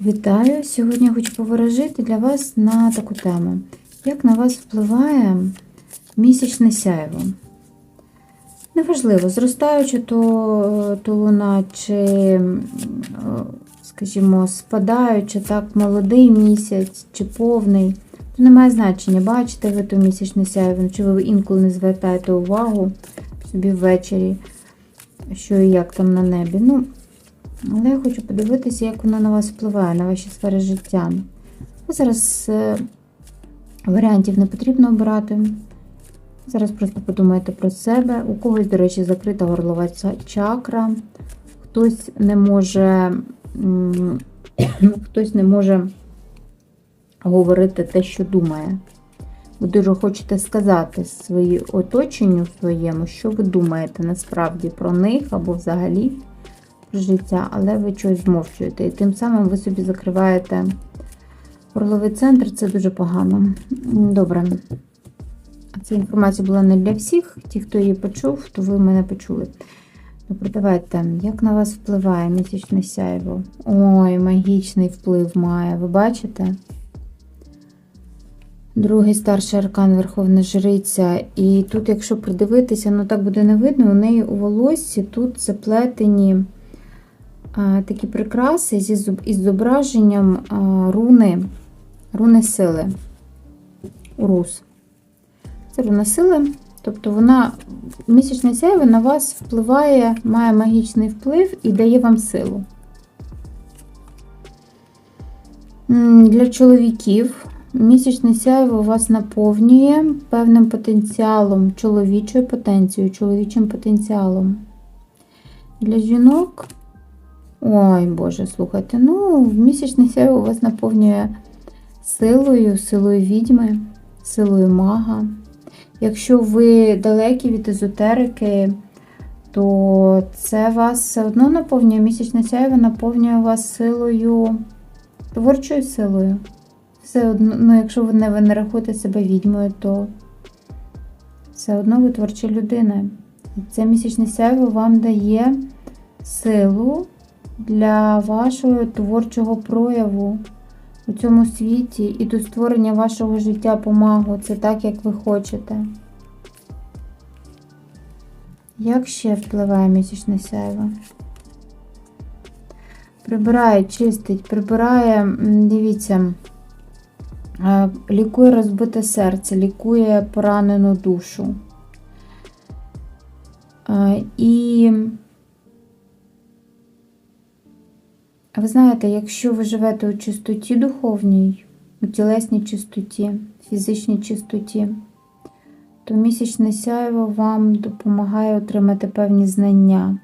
Вітаю! Сьогодні я хочу поворожити для вас на таку тему. Як на вас впливає місячне сяйво? Неважливо, зростаючи то, то луна, чи, скажімо, спадаючи так, молодий місяць, чи повний. То не має значення, бачите ви то місячне сяйво, чи ви інколи не звертаєте увагу собі ввечері, що і як там на небі. Ну, але я хочу подивитися, як воно на вас впливає, на ваші сфери життя. Зараз е, варіантів не потрібно обирати. Зараз просто подумайте про себе. У когось, до речі, закрита горлова чакра, хтось не може, хтось не може говорити те, що думає. Ви дуже хочете сказати свої оточенню своєму, що ви думаєте насправді про них або взагалі життя, але ви щось змовчуєте. І тим самим ви собі закриваєте горловий центр, це дуже погано. Добре. Ця інформація була не для всіх. Ті, хто її почув, то ви мене почули. Добре, давайте. Як на вас впливає місячне сяйво? Ой, магічний вплив має. Ви бачите? Другий старший аркан Верховна Жриця. І тут, якщо придивитися, ну так буде не видно, у неї у волоссі тут заплетені такі прикраси зі, із зображенням руни, руни сили. Урус. Це руна сили. Тобто вона місячне сяйво на вас впливає, має магічний вплив і дає вам силу. Для чоловіків місячне сяйво вас наповнює певним потенціалом, чоловічою потенцією, чоловічим потенціалом. Для жінок. Ой, Боже, слухайте, ну, місячне сяйво вас наповнює силою, силою відьми, силою мага. Якщо ви далекі від езотерики, то це вас все одно наповнює місячне сяйво, наповнює вас силою, творчою силою. Все одно, ну, якщо ви не, ви не рахуєте себе відьмою, то все одно ви творча людина. Це місячне сяйво вам дає силу для вашого творчого прояву у цьому світі і до створення вашого життя помагу. Це так, як ви хочете. Як ще впливає місячне сяйво? Прибирає, чистить, прибирає, дивіться, е, лікує розбите серце, лікує поранену душу. Е, І ви знаєте, якщо ви живете у чистоті духовній, у тілесній чистоті, фізичній чистоті, то місячне сяйво вам допомагає отримати певні знання.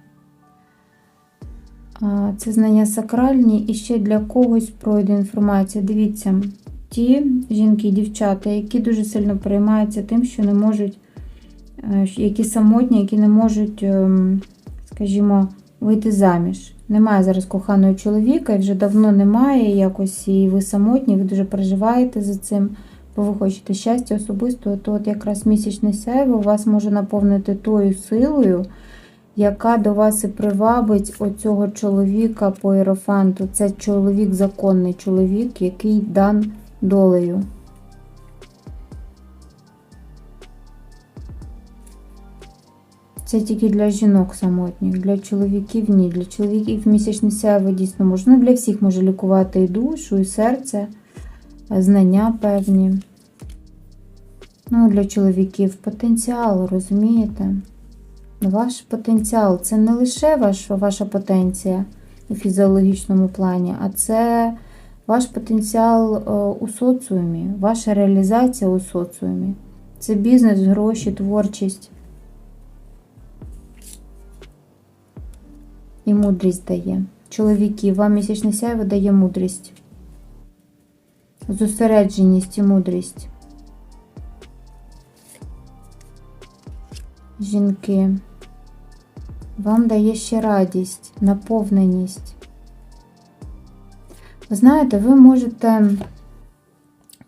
Це знання сакральні і ще для когось пройде інформація. Дивіться, ті жінки і дівчата, які дуже сильно переймаються тим, що не можуть, е, які самотні, які не можуть, ем, скажімо, вийти заміж. Немає зараз коханого чоловіка, і вже давно немає якось, і ви самотні, ви дуже переживаєте за цим, бо ви хочете щастя особистого, то от якраз місячне сяйво вас може наповнити тою силою, яка до вас і привабить оцього чоловіка по іерофанту. Це чоловік, законний чоловік, який дан долею. Це тільки для жінок самотніх, для чоловіків ні. Для чоловіків місячне сяйво дійсно може. Ну, для всіх може лікувати і душу, і серце, знання певні. Ну, для чоловіків потенціал, розумієте? Ваш потенціал це не лише ваш, ваша потенція у фізіологічному плані, а це ваш потенціал е, у соціумі, ваша реалізація у соціумі. Це бізнес, гроші, творчість. І мудрість дає. Чоловіки, вам місячне сяйво дає мудрість. Зосередженість і мудрість. Жінки. Вам дає ще радість, наповненість. Ви знаєте, ви можете.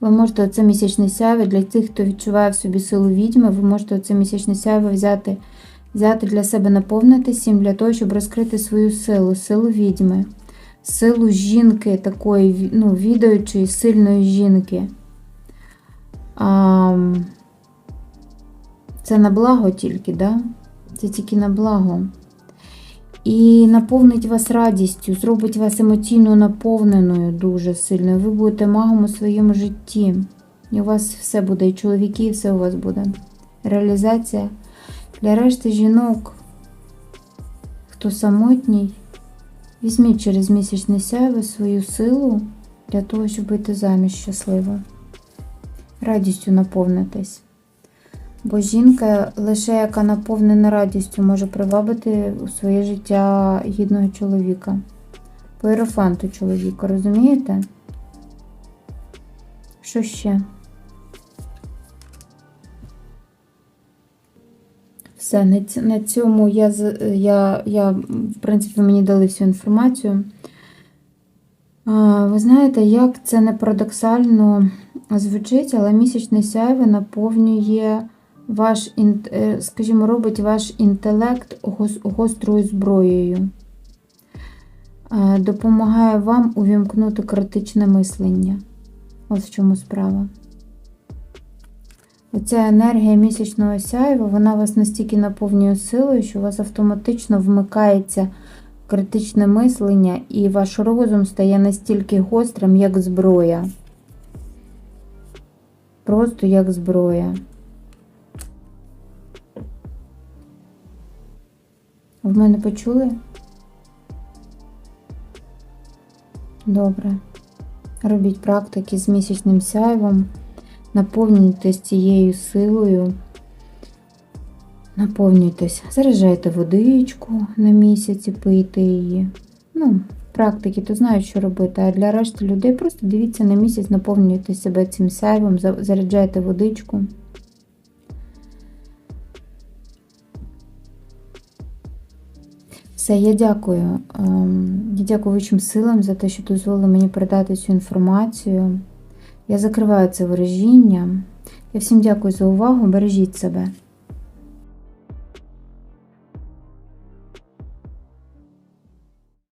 Ви можете оце місячне сяйво для тих, хто відчуває в собі силу відьми, ви можете оце місячне сяйво взяти взяти для себе наповнити сім для того, щоб розкрити свою силу, силу відьми. силу жінки, такої ну, відаючої, сильної жінки. А, це на благо тільки, да? Це тільки на благо. І наповнить вас радістю, зробить вас емоційно наповненою дуже сильно. Ви будете магом у своєму житті. І у вас все буде, і чоловіки, і все у вас буде. Реалізація для решти жінок, хто самотній, візьміть через місячне сяйво свою силу для того, щоб бути заміж щасливо. Радістю наповнитись. Бо жінка, лише яка наповнена радістю, може привабити у своє життя гідного чоловіка. По іерофанту чоловіка, розумієте? Що ще? Все, на цьому я, я, я, в принципі, мені дали всю інформацію. А, Ви знаєте, як це не парадоксально звучить, але місячне сяйве наповнює ваш, е, скажімо, робить ваш інтелект гострою зброєю. Допомагає вам увімкнути критичне мислення. Ось в чому справа. Оця енергія місячного сяйва, вона вас настільки наповнює силою, що у вас автоматично вмикається критичне мислення, і ваш розум стає настільки гострим, як зброя. Просто як зброя. В мене почули? Добре. Робіть практики з місячним сяйвом. Наповнюйтесь цією силою. Наповнюйтесь, заряджайте водичку на місяці, пийте її. Ну, практики то знають, що робити. А для решти людей просто дивіться на місяць, наповнюйте себе цим сяйвом, заряджайте водичку. Все, я дякую. Ем, Я дякую вищим силам за те, що дозволили мені передати цю інформацію. Я закриваю це ворожіння. Я всім дякую за увагу. Бережіть себе.